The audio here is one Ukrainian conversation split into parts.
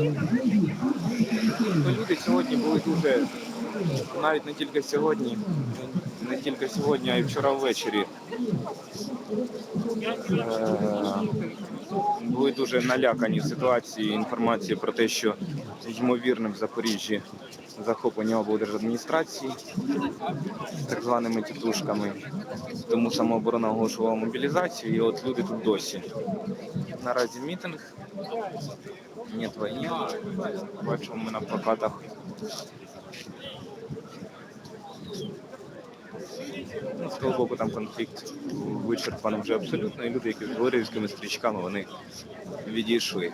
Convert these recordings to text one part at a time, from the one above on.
Ну, люди сьогодні були дуже, навіть не тільки сьогодні, не тільки сьогодні, а й вчора ввечері. Е, Були дуже налякані ситуації, інформації про те, що ймовірне в Запоріжжі захоплення облдержадміністрації так званими тітушками. Тому самооборона оголошувала мобілізацію, і от люди тут досі. Наразі мітинг. Нет війни. Бачимо ми на плакатах. Ну, з того боку там конфлікт вичерпаний вже абсолютно, і люди, які з горівськими стрічками, вони відійшли.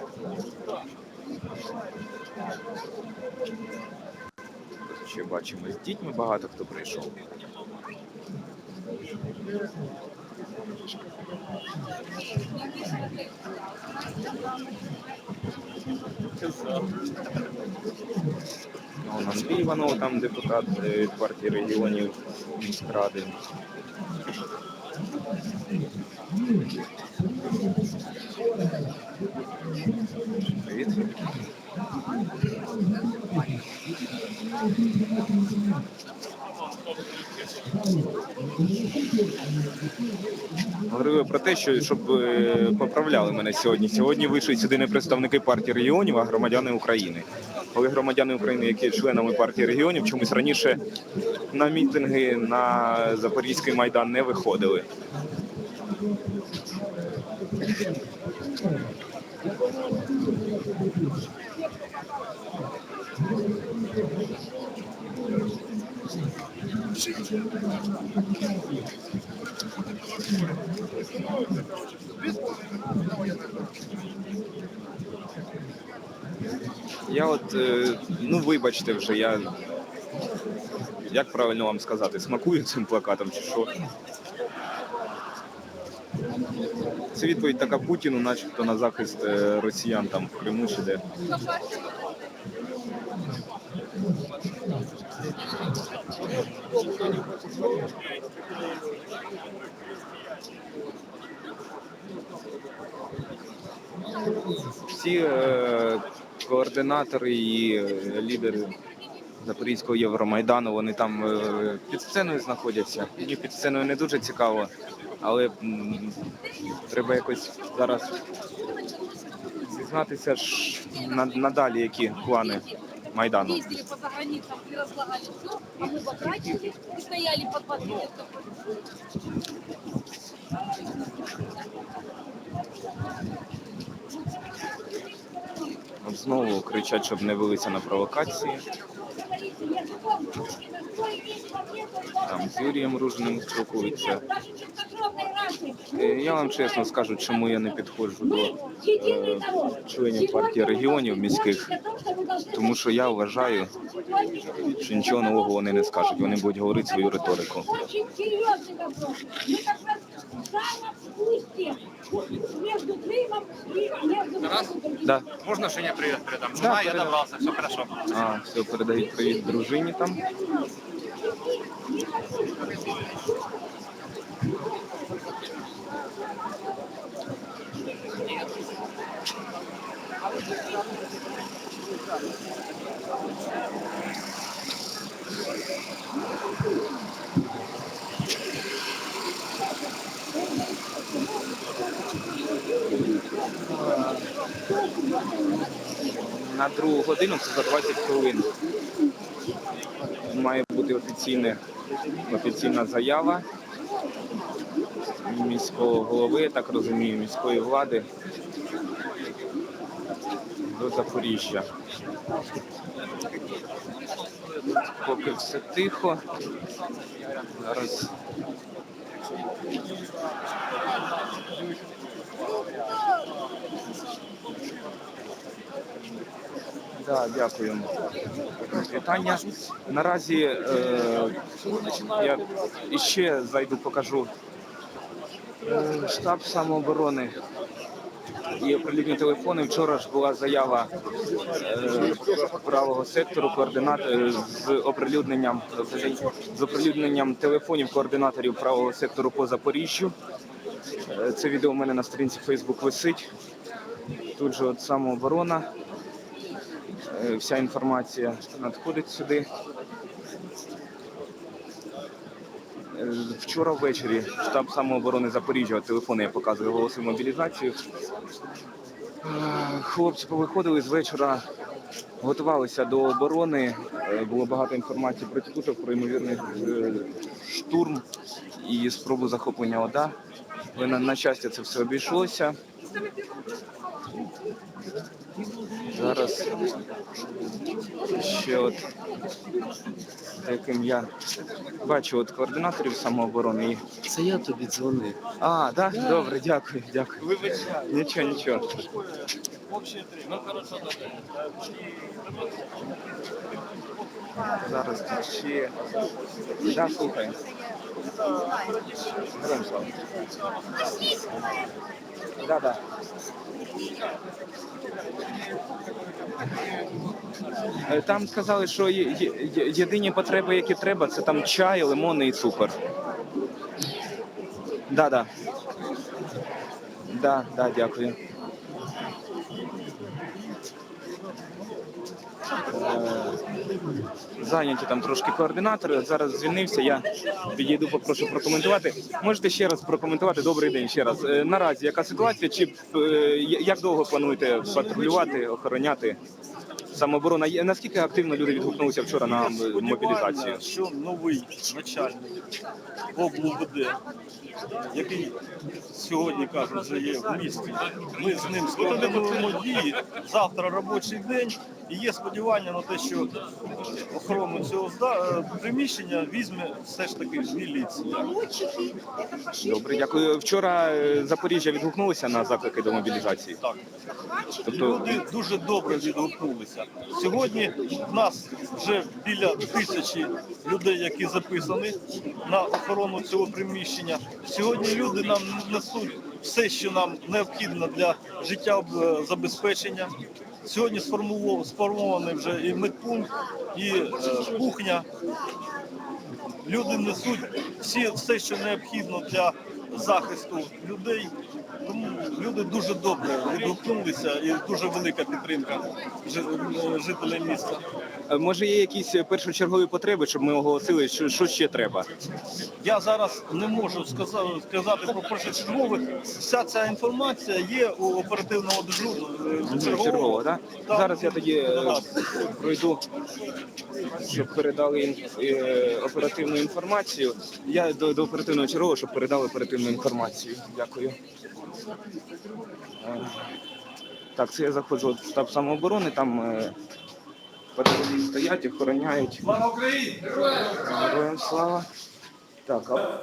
Ще бачимо з дітьми багато хто прийшов. Вон Андрій Іванов, там депутат е, від партії регіонів міськради. Привіт. Говорили про те, що щоб е, поправляли мене сьогодні. Сьогодні вийшли сюди не представники партії регіонів, а громадяни України. Коли громадяни України, які є членами партії регіонів, чомусь раніше на мітинги на Запорізький майдан не виходили. Я от, е, ну вибачте вже, я як правильно вам сказати, смакую цим плакатом чи що? Це відповідь така Путіну, начебто на захист е, росіян там в Криму чи де. Всі е, координатори і е, лідери Запорізького Євромайдану, вони там е, під сценою знаходяться. Мені під сценою не дуже цікаво, але треба якось зараз дізнатися ж надалі, які плани Майдану. Ездили знову кричать, щоб не велися на провокації. Там з Юрієм Ружиним спілкуються. Я вам чесно скажу, чому я не підходжу до е, членів партії регіонів міських, тому що я вважаю, що нічого нового вони не скажуть. Вони будуть говорити свою риторику. Между Да. Можно Жене привет передам? Жена, да, я добрался, все хорошо. А, все, передаю привет дружине там. Нет. Другу годину це за 20 хвилин. Має бути офіційне, офіційна заява міського голови, я так розумію, міської влади до Запоріжжя. Поки все тихо. Зараз. Да, дякую. Вітання. Наразі е, я іще зайду, покажу е, штаб самооборони і оприлюдні телефони. Вчора ж була заява е, правого сектору координат е, з оприлюдненням з оприлюдненням телефонів координаторів правого сектору по Запоріжжю. Е, Це відео у мене на сторінці Facebook висить. Тут же от самооборона Вся інформація надходить сюди. Е, Вчора ввечері штаб самооборони Запоріжжя, телефони я показую, оголосив мобілізацію. Е, Хлопці повиходили з вечора, готувалися до оборони. Е, Було багато інформації про тітушок, про ймовірний е, штурм і спробу захоплення ОДА. На щастя це все обійшлося. Зараз ще от яким я бачу от координаторів самооборони. І... Це я тобі дзвонив. А, так? Да? Добре, дякую, дякую. Нічого, нічого. Зараз ще. Да, слухай. Да, да. Е, Там сказали, що єдині потреби, які треба, це там чай, лимони і цукор. Да, да. Да, да, дякую. Зайняті там трошки координатори. Зараз звільнився. Я підійду, попрошу прокоментувати. Можете ще раз прокоментувати. Добрий день ще раз. Е, Наразі яка ситуація? Чи е, як довго плануєте патрулювати, охороняти? Самооборона Є- наскільки активно люди відгукнулися вчора на мобілізацію? Що новий начальник ОБЛУВД, який сьогодні кажуть, вже є в місті, ми з ним скоординуємо дії. Завтра робочий день, і є сподівання на те, що охорону цього е, приміщення візьме все ж таки міліція. Добре, дякую. Вчора е, Запоріжжя відгукнулося на заклики до мобілізації. Так. Тобто Люди дуже добре відгукнулися. Сьогодні в нас вже біля тисячі людей, які записані на охорону цього приміщення. Сьогодні люди нам несуть все, що нам необхідно для життя е, забезпечення. Сьогодні сформований вже і медпункт, і е, кухня. Люди несуть всі, все, що необхідно для захисту людей. Тому люди дуже добре відгукнулися і дуже велика підтримка жи- жителів міста. е, може є якісь е, першочергові потреби, щоб ми оголосили, що, що ще треба? Я зараз не можу сказати, сказати про першочергове. Вся ця інформація є у оперативного дежуру е, Чергово, так? Так. Зараз я тоді е, пройду, щоб передали е, оперативну інформацію. Я до, до оперативного чергового, щоб передали оперативну інформацію. Дякую. Е, Так, це я заходжу в штаб самооборони, там е, патрулі стоять, охороняють. Слава Україні! Героям слава. Так, а